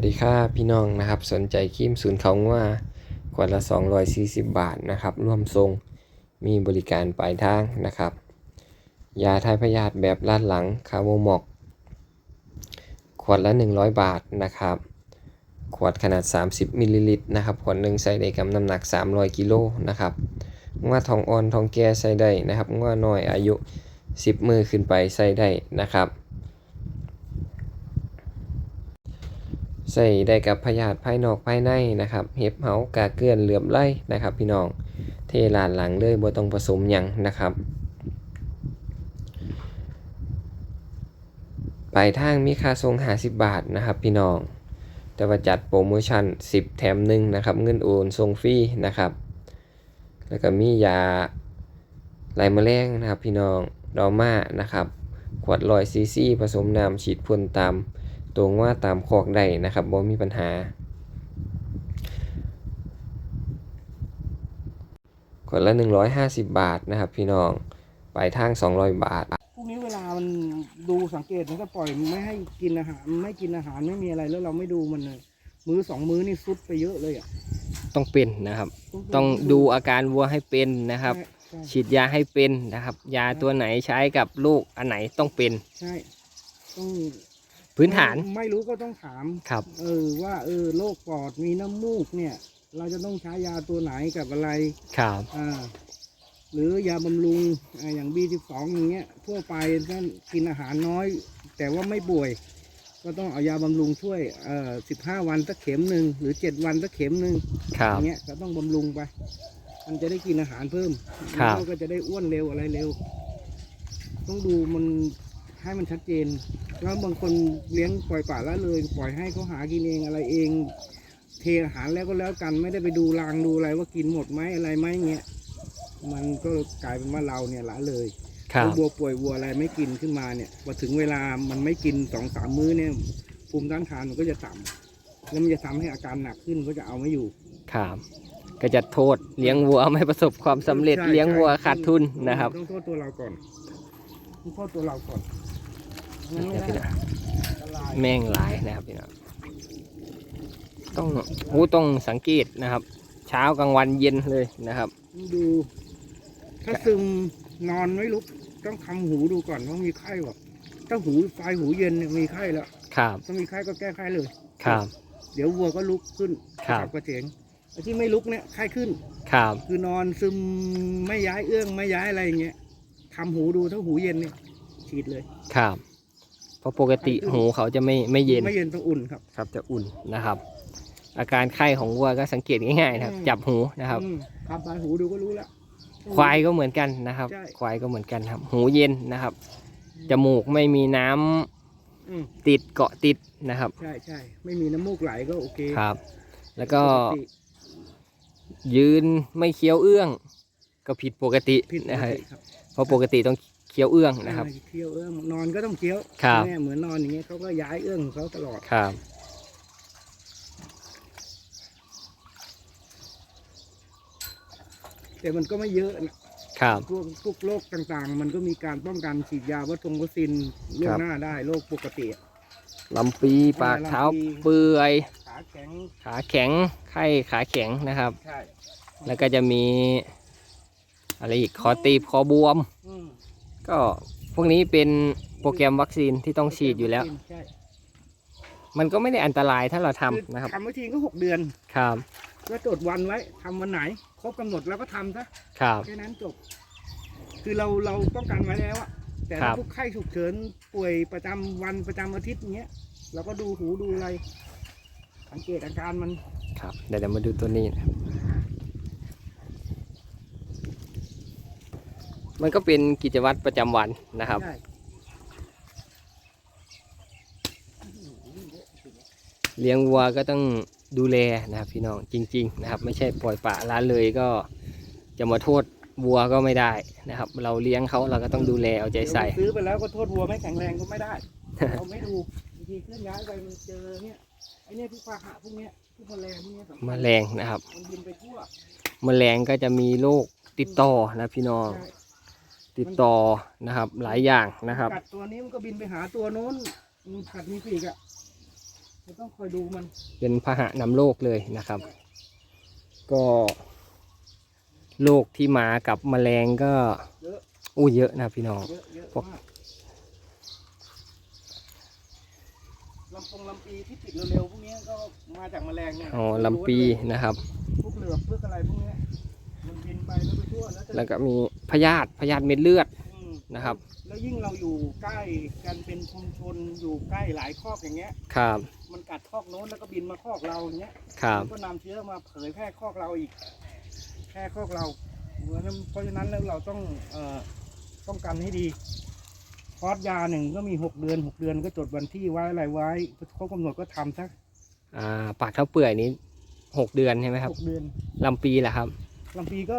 วัสดีค่ะพี่น้องนะครับ สนใจครีมศูนย์เขาว่าขวดละ 240 บาทนะครับ ร่วมทรงมีบริการปลายทางนะครับ ยาทายพยาธิแบบลาดหลังคาโมมอก ขวดละ 100 บาทนะครับ ขวดขนาด 30มิลลิลิตรนะครับ ขวดหนึ่งใส่ได้กับน้ำหนัก 300กิโลนะครับงว่าทองอ่อนทองแก่ใส่ได้นะครับงว่าน้อยอายุ 10 มือขึ้นไปใส่ได้นะครับ ใส่ได้กับพยาธิภายนอกภายในนะครับ เห็บเหากาเกลื่อนเหลือมไล่นะครับ พี่น้อง เทลานหลังเลยบ่ต้องผสมหยังนะครับปลายทางมีค่าส่ง50 บาทนะครับ พี่น้อง แต่ว่าจัดโปรโมชั่น 10 แถมหนึ่งนะครับ เงินโอนส่งฟรีนะครับ แล้วก็มียาลายแมลงนะครับ พี่น้องดอม่านะครับ ขวดลอยซีซีผสมน้ำฉีดพ่นตาม ตรงว่าตามคอกได้นะครับบ่มีปัญหาขวดละ 150 บาทนะครับพี่น้องปลายทาง 200 บาทพวกนี้เวลามันดูสังเกตมันก็ปล่อยไม่ให้กินอาหารไม่กินอาหารไม่มีอะไรแล้วเราไม่ดูมันเลยมื้อสองมื้อนี่ซุดไปเยอะเลยอะต้องเป็นนะครับ ต้องดูอาการวัวให้เป็นนะครับใช่ใช่ฉีดยาให้เป็นนะครับ ยาตัวไหนใช้กับลูกอันไหนต้องเป็นใช่ต้อง พื้นฐานไม่ไม่รู้ก็ต้องถามครับ เออว่าเออโรคปอดมีน้ำมูกเนี่ย เราจะต้องใช้ยาตัวไหนกับอะไรครับ อ่าหรือยาบำรุงอ่าอย่าง B12 อย่างเงี้ยทั่วไปท่านกินอาหารน้อย แต่ว่าไม่ป่วย ก็ต้องเอายาบำรุงช่วยเอ่อ15วันสักเข็มหนึ่งหรือ7วันสักเข็มหนึ่งครัอบย่างเงี้ยก็ต้องบำรุงไป มันจะได้กินอาหารเพิ่มครับ แล้วก็จะได้อ้วนเร็วอะไรเร็ว ต้องดูมัน ให้มันชัดเจนแล้วบางคนเลี้ยงปล่อยป่าละเลย ปล่อยให้เขาหากินเองอะไรเอง เทอาหารแล้วก็แล้วกันไม่ได้ไปดูรางดูอะไรว่ากินหมดไหมอะไรไหมเงี้ยมันก็กลายเป็นว่าเราเนี่ยละเลยครับวัวป่วยวัวอะไรไม่กินขึ้นมาเนี่ยพอถึงเวลามันไม่กินสองสามมื้อเนี่ยภูมิต้านทานมันก็จะต่ำแล้วมันจะทำให้อาการหนักขึ้นก็จะเอาไม่อยู่ครับก็จะโทษเลี้ยงวัวไม่ประสบความสำเร็จใช่เลี้ยงวัวใช่ขาดทุนนะครับต้องโทษตัวเราก่อนต้องโทษตัวเราก่อน งั้นไม่เดี๋ยวพี่ได้นะอันตรายแม่งหลายนะครับพี่น้องต้องโอ้ต้องสังเกตนะครับ เช้ากลางวันเย็นเลยนะครับดูถ้าซึมนอนไม่ลุกต้องทำหูดูก่อนว่ามีไข้หรอถ้าหูไฟหูเย็นเนี่ยมีไข้แล้วครับถ้ามีไข้ก็แก้ไข้เลยครับ เดี๋ยววัวก็ลุกขึ้นครับกระฉับกระเฉงไอ้ที่ไม่ลุกเนี่ยไข้ขึ้นครับคือนอนซึมไม่ย้ายเอื้องไม่ย้ายอะไรอย่างเงี้ยทำหูดูถ้าหูเย็นเนี่ยฉีดเลยครับ เพราะปกติหูเขาจะไม่ไม่เย็นไม่เย็นต้องอุ่นครับครับจะอุ่นนะครับ อาการไข้ของวัวก็สังเกตง่ายๆนะครับอืมจับหูนะครับอืมทำปลายหูดูก็รู้แล้วควายก็เหมือนกันนะครับใช่ควายก็เหมือนกันครับ หูเย็นนะครับจมูกไม่มีน้ำอืมติดเกาะติดนะครับใช่ใช่ไม่มีน้ำมูกไหลก็โอเคครับ แล้วก็ปติยืนไม่เคี้ยวเอื้อง ก็ผิดปกติผิดปนะกครับติครับเพราะปกติต้อง เคี้ยวเอื้องนะครับอ่าเคี้ยวเอื้องนอนก็ต้องเคี้ยวครับ เนี่ยเหมือนนอนอย่างเงี้ยเขาก็ย้ายเอื้องของเขาตลอด ครับ แต่มันก็ไม่เยอะนะครับ พวกพวกโรคต่างๆ มันก็มีการป้องกันฉีดยาวัคซีนวัคซีนล่วครังบหน้าได้โรคปกติอะลำปีปากเท้าลำปีเปื่อย ขาแข็งขาแข็งไข้ขาแข็งนะครับ ใช่แล้วก็จะมีอะไรอีกคอตีบคอบวม อืม ก็พวกนี้เป็นโปรแกรมวัคซีนที่ต้องฉีดอยู่แล้ว ใช่มันก็ไม่ได้อันตรายถ้าเราทำนะครับทำไว้ทีก็หกเดือนครับแล้วจดวันไว้ทำวันไหน ครบกำหนดแล้วก็ทำซะครับ แค่นั้นจบ คือเราเราป้องกันไว้แล้วอะแต่ครัถ้าบพวกไข้ฉุกเฉินป่วยประจำวันประจำอาทิตย์อย่างเงี้ยเราก็ดูหูดูอะไร สังเกตอาการมัน ครับเดี๋ยวเรามาดูตัวนี้นะครับ มันก็เป็นกิจวัตรประจำวันนะครับได้เลี้ยงวัวก็ต้องดูแลนะครับพี่น้องจริง ๆ นะครับ ไม่ใช่ปล่อยปละละเลยก็จะมาโทษวัวก็ไม่ได้นะครับ เราเลี้ยงเขาเราก็ต้องดูแลเอาใจใส่เดี๋ยวซื้อไปแล้วก็โทษวัวไม่แข็งแรงก็ไม่ได้เราไม่ดูบางทีเคลื่อนย้ายไปมันเจอเนี่ยไอเนี่ยพวกปลาหะพวกเนี้ยพวกแมลงพวกเนี้ยสำคัญแมลงนะครับมันบินไปทั่วแมลงก็จะมีโรคติดต่อนะพี่น้องใช่ ติดต่อนะครับ หลายอย่างนะครับกัดตัวนี้มันก็บินไปหาตัวโน้นมันกัดมีปีกอะเราต้องคอยดูมัน เป็นพาหะนำโรคเลยนะครับ ก็โรคที่มากับแมลงก็เยอะอู้เยอะนะพี่น้องเยอะเยอะพวกมากลำปงลำปีที่ติดเร็วๆพวกเนี้ยก็มาจากแมลงเนี่ยอ๋อลำปีนะครับพวกเหลือบพวกอะไรพวกเนี้ยมันบินไปแล้วไปทั่วแล้วจะแล้วก็มี พยาธิพยาธิเม็ดเลือดอืมนะครับ แล้วยิ่งเราอยู่ใกล้กันเป็นชุมชนอยู่ใกล้หลายครอบอย่างเงี้ย ครับมันกัดคอกโน้นแล้วก็บินมาคอกเราอย่างเงี้ยครับมันก็นำเชื้อมาเผยแพร่คอกเราอีกแพร่คอกเราเพราะฉะนั้นเพราะฉะนั้นแล้วเราต้องเอ่อป้องกันให้ดีคอร์สยาหนึ่งก็มีหกเดือนหกเดือนก็จดวันที่ไว้อะไรไว้ครบกำหนดก็ทำสักอ่าปากเท้าเปื่อยนี้หกเดือนใช่ไหมครับหกเดือนลำปีแหละครับ ลำปีก็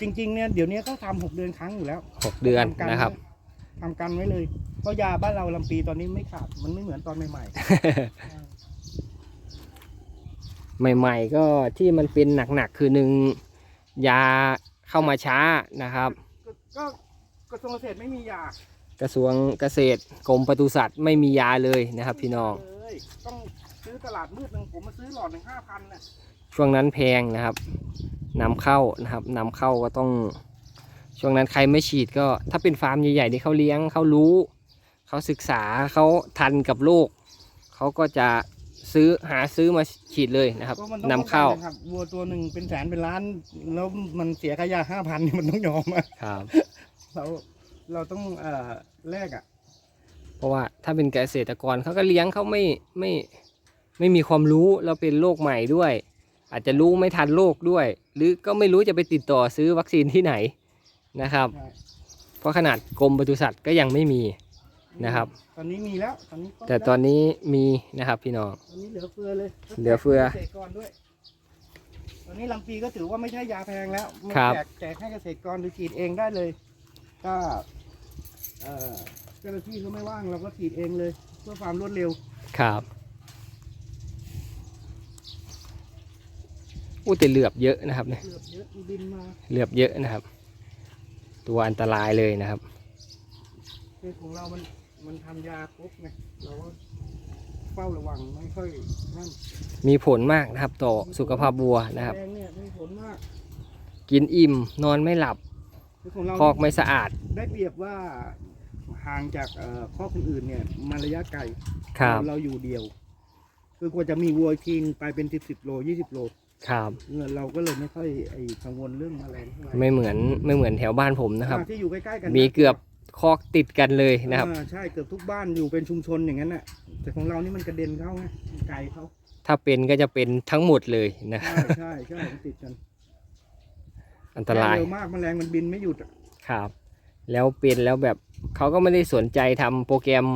จริง ๆ เนี่ยเดี๋ยวนี้เขาทำหกเดือนครั้งอยู่แล้วหกเดือนทำกันะครับ ทำกันไว้เลย เพราะยาบ้านเราลำปีตอนนี้ไม่ขาดมันไม่เหมือนตอนใหม่ใหม่ ๆ ก็ที่มันเป็นหนักๆคือหนึ่งยาเข้ามาช้านะครับๆก็ก็กระทรวงเกษตรไม่มียา กระทรวงเกษตรกรมปศุสัตว์ไม่มียาเลยนะครับ พี่น้องเลยต้องซื้อตลาดมืดหนึ่งผมมาซื้อหลอดหนึ่งห้าพันน่ะช่วงนั้นแพงนะครับ นำเข้านะครับนำเข้าก็ต้อง ช่วงนั้นใครไม่ฉีดก็ ถ้าเป็นฟาร์มใหญ่ๆที่เขาเลี้ยงเขารู้ เขาศึกษาเขาทันกับโลกเขาก็จะซื้อหาซื้อมาฉีดเลยนะครับก็มันต้องนำเข้าป้องกันนะครับวัวตัวหนึ่งเป็นแสนเป็นล้าน แล้วมันเสียค่ายาห้าพันมันต้องยอมอะครับเราเราต้องเอ่อแลกอะ เพราะว่าถ้าเป็นเกษตรกรเขาก็เลี้ยงเขาไม่ไม่ไม่มีความรู้แล้วเป็นโรคใหม่ด้วย อาจจะรู้ไม่ทันโรคด้วย หรือก็ไม่รู้จะไปติดต่อซื้อวัคซีนที่ไหนนะครับใช่เพราะขนาดกรมปศุสัตว์ก็ยังไม่มีนะครับ ตอนนี้มีแล้วตอนนี้ก็แต่ตอนนี้มีนะครับพี่น้อง ตอนนี้เหลือเฟือเลยเหลือเฟือเกษตรกรด้วยตอนนี้ลำปีก็ถือว่าไม่ใช่ยาแพงแล้วมันครับ แจกแจกให้เกษตรกรหรือฉีดเองได้เลย ก็เอ่อเจ้าหน้าที่เขาไม่ว่างเราก็ฉีดเองเลย เพื่อความรวดเร็ว ครับ อู้แต่เหลือบเยอะนะครับเนี่ยเกือบเยอะมีบินมาเหลือบเยอะนะครับ ตัวอันตรายเลยนะครับคือของเรา มันมันทำยาครบไงเราก็เฝ้าระวังไม่ค่อยนั่นมีผลมากนะครับ ต่อสุขภาพวัวนะครับแดงเนี่ยมีผลมาก กินอิ่มนอนไม่หลับคือของเราคอกไม่สะอาด ได้เปรียบว่าห่างจากเอ่อข้อกคนอื่นเนี่ยมาระยะไกลครับเราอยู่เดียว คือกว่าจะมีวัวทีนไปเป็นสิบสิบโลยี่สิบโล ครับเนี่ยเราก็เลยไม่ค่อยไอ้กังวลเรื่องแมลงเท่าไหร่ไม่เหมือนไม่เหมือนแถวบ้านผมนะครับ อ่าที่อยู่ใกล้ๆกันมีเกือบคอกติดกันเลยนะครับ อ่าใช่เกือบทุกบ้านอยู่เป็นชุมชนอย่างนั้นน่ะแต่ของเรานี่มันกระเด็นเข้าไงมันไกลเขาถ้าเป็นก็จะเป็นทั้งหมดเลยนะคใช่รับใช่ใช่มันติดกันอันตรายเร็วมากแมลงมันบินไม่หยุดอะครับ แล้วเป็นแล้วแบบเขาก็ไม่ได้สนใจทำโปรแกรม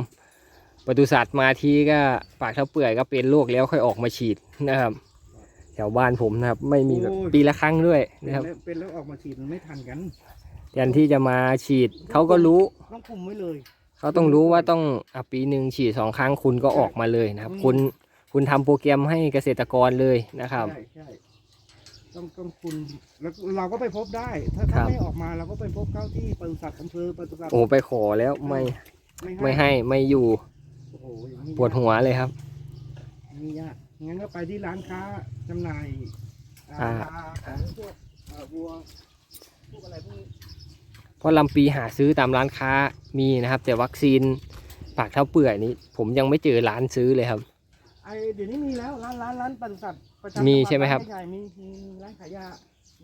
ปศุสัตว์มาทีก็ปากเท้าเปื่อยก็เป็นโรคแล้วค่อยออกมาฉีดนะครับแถวบ้านผมนะครับ ไม่มีแบบปีละครั้งด้วยเป็นนะครับแล้วเป็นแล้วออกมาฉีดมันไม่ทันกัน แทนที่จะมาฉีดเขาก็รู้ ต้องคุมไว้เลย เขาต้องรู้ว่าต้องอะปีหนึ่งฉีดสองครั้งคุณก็ออกมาเลยนะครับ อืม คุณคุณทำโปรแกรมให้เกษตรกรเลยนะครับ ใช่ใช่ต้องต้องคุณแล้วเราก็ไปพบได้ ถ้าครัถ้าบ ไม่ออกมาเราก็ไปพบเข้าที่ปศุสัตว์อำเภอปศุสัตว์โอ้ไปขอแล้วไม่ไม่ไม่ให้ไม่อยู่โอ้โหอย่างนี้ปวดหัวเลยครับ นี่ยาก งั้นก็ไปที่ร้านค้าจำหน่ายอ่าอ่ายาของพวกเอ่อวัวพวกอะไรพวกนี้เพราะลำปีหาซื้อตามร้านค้ามีนะครับ แต่วัคซีนปากเท้าเปื่อยนี้ ผมยังไม่เจอร้านซื้อเลยครับ ไอเดี๋ยวนี้มีแล้วร้านร้านร้านปศุสัตว์ประจำมีจังวัดใช่ไหมครับานใหญ่ๆมีมีมีร้านขายยา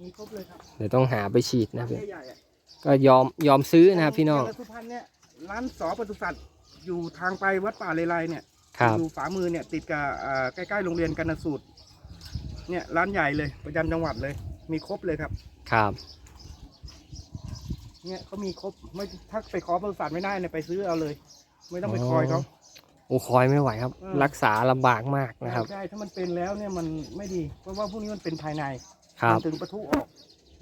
มีครบเลยครับเดี๋ยวต้องหาไปฉีดนะร้านพี่ใหญ่ๆอะก็ยอมยอมซื้อนะครับพี่น้องจัหวัดสุพรรณเนี่ยร้านสอปศุสัตว์อยู่ทางไปวัดป่าเลไลเนี่ย ครับ อยู่ฝามือเนี่ยติดกับอ่าใกล้ๆโรงเรียนกันสูตร เนี่ยร้านใหญ่เลยประจำจังหวัดเลย มีครบเลยครับ ครับ เนี่ยเขามีครบไม่ถ้าไปขอบริษัทไม่ได้เนี่ยไปซื้อเอาเลย ไม่ต้องไปคอยเขา โอ้คอยไม่ไหวครับเออรักษาลำบากมากนะครับ ใช่ถ้ามันเป็นแล้วเนี่ยมันไม่ดี เพราะว่าพวกนี้มันเป็นภายในครับมัถึงประทุออก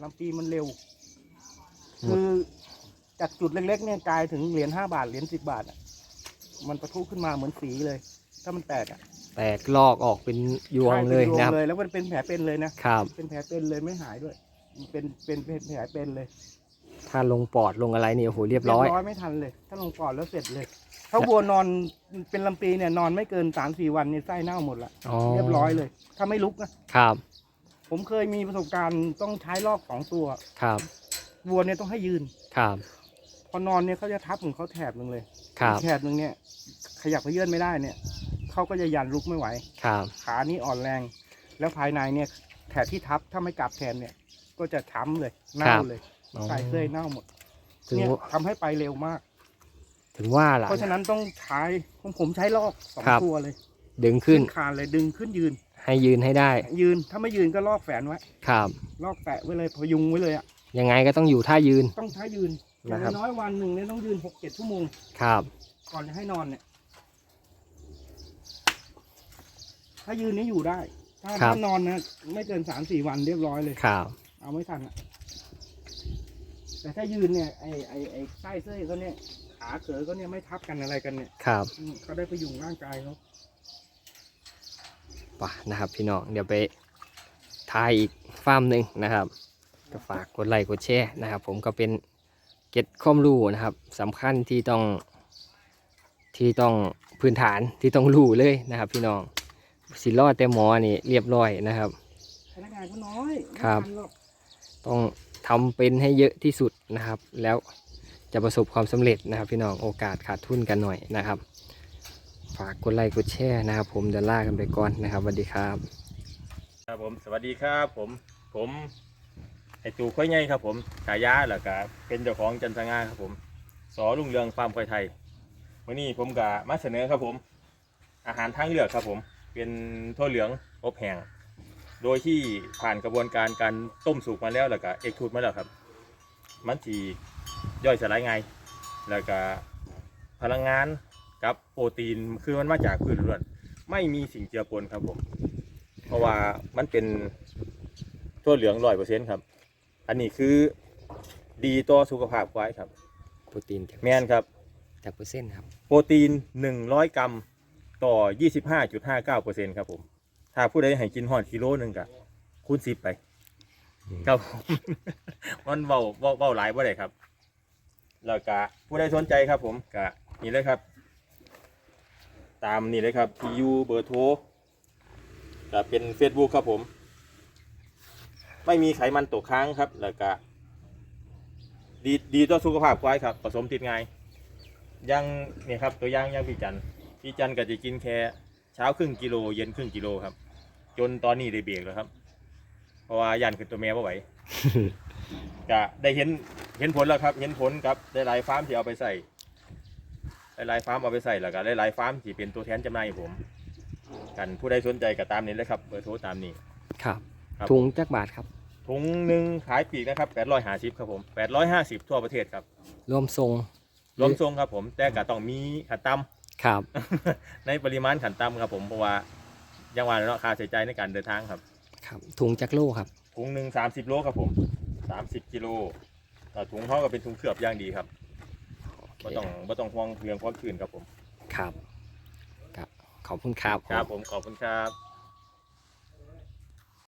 ลำปีมันเร็ว หมด คือจากจุดเล็กๆเนี่ยกลายถึงเหรียญห้าบาทเหรียญสิบบาทอะ มันประทุขึ้นมาเหมือนสีเลย ถ้ามันแตกอะแตกลอกออกเป็นยวงใช่เลยป็นนะครับเลย แล้วมันเป็นแผลเป็นเลยนะครับ เป็นแผลเป็นเลยไม่หายด้วยมันเป็นเป็นเป็นแผลเป็นเลยถ้าลงปอดลงอะไรเนี่ยโอ้โหเรียบร้อย ไม่ทันเลย ถ้าลงปอดแล้วเสร็จเลย ถ้าวัวนอนเป็นลำปีเนี่ยนอนไม่เกินสามสี่วันเนี่ยไส้เน่าหมดละอ๋อเรียบร้อยเลย ถ้าไม่ลุกนะครับผมเคยมีประสบการณ์ต้องใช้ลอกสองตัวครับวัวเนี่ยต้องให้ยืน ครับ พอนอนเนี่ยเขาจะทับของเขาแถบหนึ่งเลยครับอีกแถบหนึ่งเนี่ย ขยับเขยื่อนไม่ได้เนี่ยเขาก็จะยันลุกไม่ไหวครับขานี่อ่อนแรง แล้วภายในเนี่ยแถบที่ทับถ้าไม่กลับแทนเนี่ย ก็จะช้ำเลยเน่าเลยอ๋อใส่เสื้อเน่าหมดถึงเนี่ยว่าทำให้ไปเร็วมาก ถึงว่าล่ะ เพราะฉะนั้นต้องใช้ผมผมใช้ลอกสองครับตัวเลย ดึงขึ้นคานเลยดึงขึ้นยืน ให้ยืนให้ได้ ยืนถ้าไม่ยืนก็ลอกแฝนไว้ครับลอกแปะไว้เลยพยุงไว้เลยอะยังไงก็ต้องอยู่ท่ายืน ต้องใช้ยืน อย่างนะครับ น้อยๆวันหนึ่งเนี่ยต้องยืนหกเจ็ดชั่วโมง ครับ ก่อนจะให้นอนเนี่ย ถ้ายืนนี่อยู่ได้ ถ้าครับ ถ้านอนนะไม่เกินสามสี่วันเรียบร้อยเลย ครับ เอาไม่ทันอะแต่ถ้ายืนเนี่ยไอไอไอใต้เสื้อเขาเนี่ยขาเขอเขาเนี่ยไม่ทับกันอะไรกันเนี่ยครับ อืมเขาได้พยุงร่างกายเขา ป่ะนะครับพี่น้องเดี๋ยวไปทายอีกฟาร์มหนึ่งนะครับ ก็ฝากกดไลค์กดแชร์นะครับ ผมก็เป็น เก็ตข้อมรู้นะครับสำคัญที่ต้องที่ต้องพื้นฐานที่ต้องรู้เลยนะครับ พี่น้องสิรอดแต่หมอนี่เรียบร้อยนะครับพนักงานเขาน้อยไม่ครับทันหรอกต้องทำเป็นให้เยอะที่สุดนะครับ แล้วจะประสบความสำเร็จนะครับ พี่น้องโอกาสขาดทุนกันหน่อยนะครับ ฝากกดไลค์กดแชร์นะครับ ผมเดินล่ากันไปก่อนนะครับสวัสดีครับ ครับผมสวัสดีครับผมผม ไอตูค่อยไงครับผมฉายาแล้วก็เป็นเจ้าของจันทงาครับผม สอลุงเรืองฟาร์มควายไทยวันนี้ผมก็มาเสนอครับผม อาหารทางเลือกครับผม เป็นทั่วเหลืองอบแห้งโดยที่ผ่านกระบวนการการต้มสุกมาแล้วแล้วก็เอกทูดมาแล้วครับ มันสีย่อยสลายง่ายแล้วก็พลังงานกับโปรตีนคือมันมาจากพืชล้วนไม่มีสิ่งเจือปนครับผม เพราะว่ามันเป็นทั่วเหลืองร้อยเปอร์เซ็นต์ครับ อันนี้คือดีต่อสุขภาพควายครับ โปรตีนจากแมนครับ จากเปอร์เซ็นต์ครับ โปรตีน 100 กรัมต่อ 25.59เปอร์เซ็นต์ครับผม ถ้าผู้ใดให้กินหอดกิโลหนึ่งกะคูณสิบไป ครับผม มันเบาเบาเบาหลายบ่ได้ครับ แล้วก็ผู้ใดสนใจครับผมกะนี่เลยครับ ตามนี่เลยครับที่อยู่เบอร์โทรก็เป็น Facebook ครับผม ไม่มีไขมันตกค้างครับ แล้วก็ดีดีต่อสุขภาพควายครับ ผสมติดง่ายยังเนี่ยครับตัวย่างยังพี่จันพี่จันก็จะกินแค่เช้าครึ่งกิโลเย็นครึ่งกิโลครับ จนตอนนี้ได้เบรกแล้วครับ เพราะว่ายันขึ้นตัวแม่ไ่ไหวก็ได้เห็นเห็นผลแล้วครับ เห็นผลกับได้ลายฟาร์มที่เอาไปใส่หลายฟาร์มเอาไปใส่แล้วก็หลายฟาร์มที่เป็นตัวแทนจำหน่ายผม กันผู้ใดสนใจก็ตามนี้เลยครับเบอร์โทรตามนี้ครับ ครับ ถุงจักบาทครับ ถุงหนึ่งขายปลีกนะครับ850ครับผม850 ทั่วประเทศครับ รวมทรงรวมทรงครับผมแต่ก็ต้องมีขันต่ำครับในปริมาณขันต่ำครับผมเพราะว่ายังว่าเนาะค่าใช้จ่ายในการเดินทางครับครับ ถุงจักโลครับ ถุงหนึ่งสามสิบโลครับผมสามสิบกิโลแต่ถุงเขาก็เป็นถุงเคลือบอย่างดีครับโอเคไม่ต้องไม่ต้องห่วงเรื่องความคืนครับผม ครับครับ ขอบคุณครับ ครับผมขอบคุณครับ